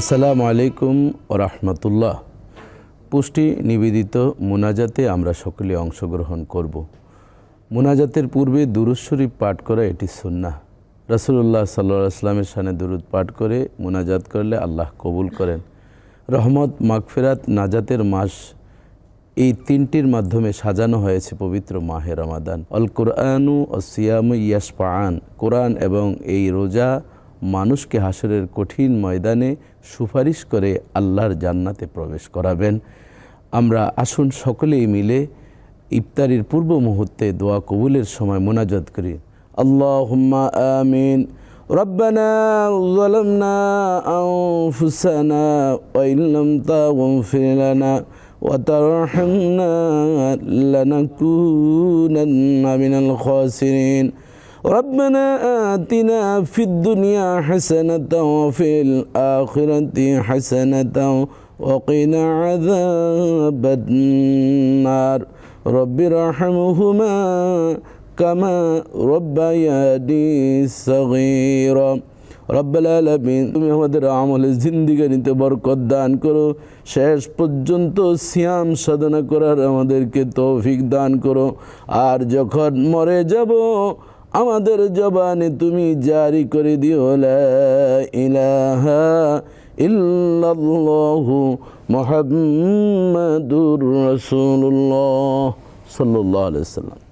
আসসালামু আলাইকুম রহমতুল্লাহ। পুষ্টি নিবেদিত মুনাজাতে আমরা সকলে অংশগ্রহণ করব। মুনাজাতের পূর্বে দুরুদ শরীফ পাঠ করা এটি সুন্নাহ। রসুল্লাহ সাল্লাহ আসলামের সানে দুরুদ পাঠ করে মুনাজাত করলে আল্লাহ কবুল করেন। রহমত, মাগফিরাত, নাজাতের মাস এই তিনটির মাধ্যমে সাজানো হয়েছে পবিত্র মাহে রমাদান। অল কোরআনু ও সিয়ামু ইয়াসপাআন কোরআন এবং এই রোজা মানুষকে হাসরের কঠিন ময়দানে সুপারিশ করে আল্লাহর জান্নাতে প্রবেশ করাবেন আমরা আসুন সকলেই মিলে ইফতারির পূর্ব মুহূর্তে দোয়া কবুলের সময় মোনাজাত করি আল্লাহুম্মা আমিন ربنا ظلمنا أنفسنا وإن لم تغفر لنا وترحمنا لنكونن من الخاسرين ربنا آتنا في الدنيا حسنة وفي الآخرة حسنة وقنا عذاب النار رب ارحمهما كما ربياني صغيرا রব্বাল আলমিন তুমি আমাদের আমলের জিন্দিগানিতে বরকত দান করো শেষ পর্যন্ত সিয়াম সাধনা করার আমাদেরকে তৌফিক দান করো আর যখন মরে যাব আমাদের জবানে তুমি জারি করে দিও ইলাহা ইল্লাল্লাহু মুহাম্মাদুর রাসূলুল্লাহ সাল্লাল্লাহু আলাইহি সাল্লাম